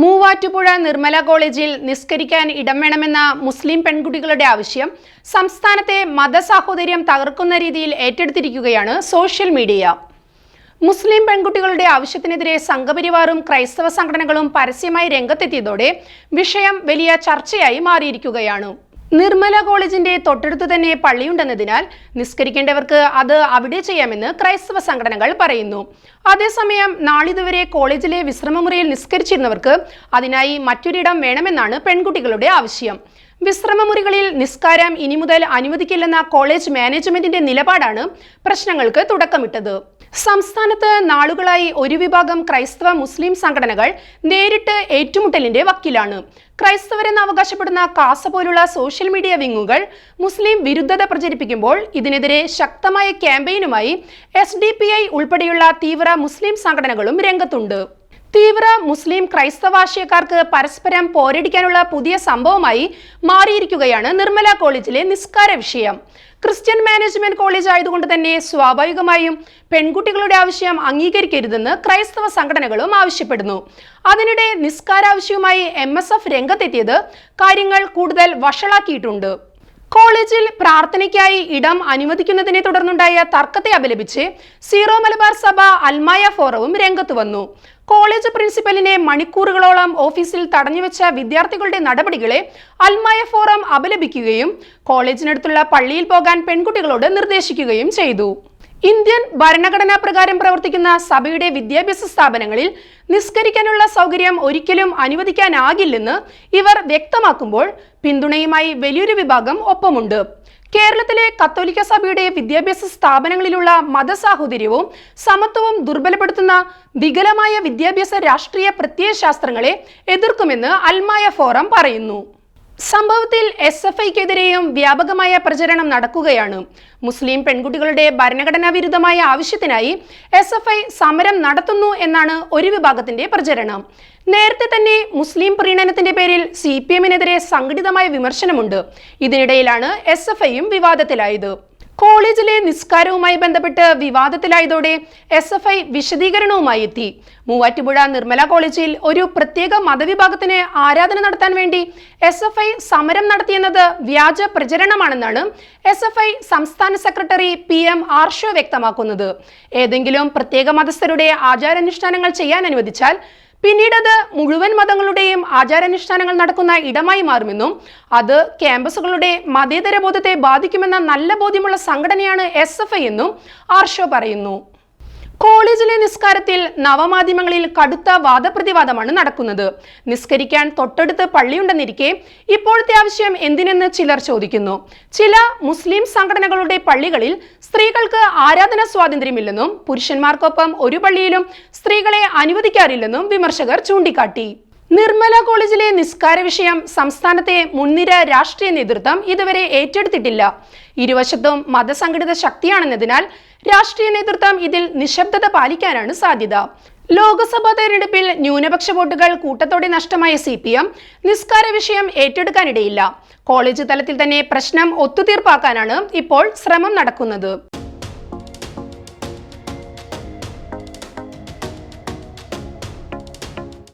മൂവാറ്റുപുഴ നിർമ്മല കോളേജിൽ നിസ്കരിക്കാൻ ഇടം വേണമെന്ന മുസ്ലിം പെൺകുട്ടികളുടെ ആവശ്യം സംസ്ഥാനത്തെ മതസാഹോദര്യം തകർക്കുന്ന രീതിയിൽ ഏറ്റെടുത്തിരിക്കുകയാണ് സോഷ്യൽ മീഡിയ. മുസ്ലിം പെൺകുട്ടികളുടെ ആവശ്യത്തിനെതിരെ സംഘപരിവാറും ക്രൈസ്തവ സംഘടനകളും പരസ്യമായി രംഗത്തെത്തിയതോടെ വിഷയം വലിയ ചർച്ചയായി മാറിയിരിക്കുകയാണ്. നിർമ്മല കോളേജിന്റെ തൊട്ടടുത്ത് തന്നെ പള്ളിയുണ്ടെന്നതിനാൽ നിസ്കരിക്കേണ്ടവർക്ക് അത് അവിടെ ചെയ്യാമെന്ന് ക്രൈസ്തവ സംഘടനകൾ പറയുന്നു. അതേസമയം നാളിതുവരെ കോളേജിലെ വിശ്രമമുറിയിൽ നിസ്കരിച്ചിരുന്നവർക്ക് അതിനായി മറ്റൊരിടം വേണമെന്നാണ് പെൺകുട്ടികളുടെ ആവശ്യം. വിശ്രമമുറികളിൽ നിസ്കാരം ഇനി മുതൽ അനുവദിക്കില്ലെന്ന കോളേജ് മാനേജ്മെന്റിന്റെ നിലപാടാണ് പ്രശ്നങ്ങൾക്ക് തുടക്കമിട്ടത്. സംസ്ഥാനത്ത് നാളുകളായി ഒരു വിഭാഗം ക്രൈസ്തവ മുസ്ലിം സംഘടനകൾ നേരിട്ട് ഏറ്റുമുട്ടലിന്റെ വക്കിലാണ്. ക്രൈസ്തവരെന്ന് അവകാശപ്പെടുന്ന കാസ പോലുള്ള സോഷ്യൽ മീഡിയ വിങ്ങുകൾ മുസ്ലിം വിരുദ്ധത പ്രചരിപ്പിക്കുമ്പോൾ ഇതിനെതിരെ ശക്തമായ ക്യാമ്പയിനുമായി എസ് ഉൾപ്പെടെയുള്ള തീവ്ര മുസ്ലിം സംഘടനകളും രംഗത്തുണ്ട്. തീവ്ര മുസ്ലിം ക്രൈസ്തവാശയക്കാർക്ക് പരസ്പരം പോരടിക്കാനുള്ള പുതിയ സംഭവമായി മാറിയിരിക്കുകയാണ് നിർമ്മല കോളേജിലെ നിസ്കാര വിഷയം. ക്രിസ്ത്യൻ മാനേജ്മെന്റ് കോളേജ് ആയതുകൊണ്ട് തന്നെ സ്വാഭാവികമായും പെൺകുട്ടികളുടെ ആവശ്യം അംഗീകരിക്കരുതെന്ന് ക്രൈസ്തവ സംഘടനകളും ആവശ്യപ്പെടുന്നു. അതിനിടെ നിസ്കാരാവശ്യവുമായി എം എസ് എഫ് രംഗത്തെത്തിയത് കാര്യങ്ങൾ കൂടുതൽ വഷളാക്കിയിട്ടുണ്ട്. കോളേജിൽ പ്രാർത്ഥനയ്ക്കായി ഇടം അനുവദിക്കുന്നതിനെ തുടർന്നുണ്ടായ തർക്കത്തെ അപലപിച്ച് സീറോ മലബാർ സഭ അൽമായ ഫോറവും രംഗത്ത് വന്നു. കോളേജ് പ്രിൻസിപ്പലിനെ മണിക്കൂറുകളോളം ഓഫീസിൽ തടഞ്ഞുവെച്ച വിദ്യാർത്ഥികളുടെ നടപടികളെ അൽമായ ഫോറം അപലപിക്കുകയും കോളേജിനടുത്തുള്ള പള്ളിയിൽ പോകാൻ പെൺകുട്ടികളോട് നിർദ്ദേശിക്കുകയും ചെയ്തു. ഇന്ത്യൻ ഭരണഘടനാ പ്രകാരം പ്രവർത്തിക്കുന്ന സഭയുടെ വിദ്യാഭ്യാസ സ്ഥാപനങ്ങളിൽ നിസ്കരിക്കാനുള്ള സൗകര്യം ഒരിക്കലും അനുവദിക്കാനാകില്ലെന്ന് ഇവർ വ്യക്തമാക്കുമ്പോൾ പിന്തുണയുമായി വലിയൊരു വിഭാഗം ഒപ്പമുണ്ട്. കേരളത്തിലെ കത്തോലിക്ക സഭയുടെ വിദ്യാഭ്യാസ സ്ഥാപനങ്ങളിലുള്ള മതസാഹോദര്യവും സമത്വവും ദുർബലപ്പെടുത്തുന്ന വികലമായ വിദ്യാഭ്യാസ രാഷ്ട്രീയ പ്രത്യയശാസ്ത്രങ്ങളെ എതിർക്കുമെന്ന് അൽമായ ഫോറം പറയുന്നു. സംഭവത്തിൽ എസ് എഫ് ഐക്കെതിരെയും വ്യാപകമായ പ്രചരണം നടക്കുകയാണ്. മുസ്ലിം പെൺകുട്ടികളുടെ ഭരണഘടനാ വിരുദ്ധമായ ആവശ്യത്തിനായി എസ് എഫ് ഐ സമരം നടത്തുന്നു എന്നാണ് ഒരു വിഭാഗത്തിന്റെ പ്രചരണം. നേരത്തെ തന്നെ മുസ്ലിം പ്രീണനത്തിന്റെ പേരിൽ സി പി എമ്മിനെതിരെ സംഘടിതമായ വിമർശനമുണ്ട്. ഇതിനിടയിലാണ് എസ് എഫ് ഐയും വിവാദത്തിലായത്. കോളേജിലെ നിസ്കാരവുമായി ബന്ധപ്പെട്ട് വിവാദത്തിലായതോടെ എസ് എഫ് ഐ വിശദീകരണവുമായി എത്തി. മൂവാറ്റുപുഴ നിർമ്മല കോളേജിൽ ഒരു പ്രത്യേക മതവിഭാഗത്തിന് ആരാധന നടത്താൻ വേണ്ടി എസ് എഫ് ഐ സമരം നടത്തിയെന്നത് വ്യാജ പ്രചരണമാണെന്നാണ് എസ് എഫ് ഐ സംസ്ഥാന സെക്രട്ടറി പി എം ആർഷോ വ്യക്തമാക്കുന്നത്. ഏതെങ്കിലും പ്രത്യേക മതസ്ഥരുടെ ആചാരാനുഷ്ഠാനങ്ങൾ ചെയ്യാൻ അനുവദിച്ചാൽ പിന്നീട് അത് മുഴുവൻ മതങ്ങളുടെയും ആചാരാനുഷ്ഠാനങ്ങൾ നടക്കുന്ന ഇടമായി മാറുമെന്നും അത് ക്യാമ്പസുകളുടെ മതേതര ബോധത്തെ ബാധിക്കുമെന്ന നല്ല ബോധ്യമുള്ള സംഘടനയാണ് എസ് എന്നും ആർഷോ പറയുന്നു. കോളേജിലെ നിസ്കാരത്തിൽ നവമാധ്യമങ്ങളിൽ കടുത്ത വാദപ്രതിവാദമാണ് നടക്കുന്നത്. നിസ്കരിക്കാൻ തൊട്ടടുത്ത് പള്ളിയുണ്ടെന്നിരിക്കെ ഇപ്പോഴത്തെ ആവശ്യം എന്തിനെന്ന് ചിലർ ചോദിക്കുന്നു. ചില മുസ്ലിം സംഘടനകളുടെ പള്ളികളിൽ സ്ത്രീകൾക്ക് ആരാധന സ്വാതന്ത്ര്യമില്ലെന്നും പുരുഷന്മാർക്കൊപ്പം ഒരു പള്ളിയിലും സ്ത്രീകളെ അനുവദിക്കാറില്ലെന്നും വിമർശകർ ചൂണ്ടിക്കാട്ടി. നിർമ്മല കോളേജിലെ നിസ്കാര വിഷയം സംസ്ഥാനത്തെ മുൻനിര രാഷ്ട്രീയ നേതൃത്വം ഇതുവരെ ഏറ്റെടുത്തിട്ടില്ല. ഇരുവശത്തും മതസംഘടിത ശക്തിയാണെന്നതിനാൽ രാഷ്ട്രീയ നേതൃത്വം ഇതിൽ നിശബ്ദത പാലിക്കാനാണ് സാധ്യത. ലോക്സഭാ തെരഞ്ഞെടുപ്പിൽ ന്യൂനപക്ഷ വോട്ടുകൾ കൂട്ടത്തോടെ നഷ്ടമായ സി പി എം നിസ്കാര വിഷയം ഏറ്റെടുക്കാനിടയില്ല. കോളേജ് തലത്തിൽ തന്നെ പ്രശ്നം ഒത്തുതീർപ്പാക്കാനാണ് ഇപ്പോൾ ശ്രമം നടക്കുന്നത്.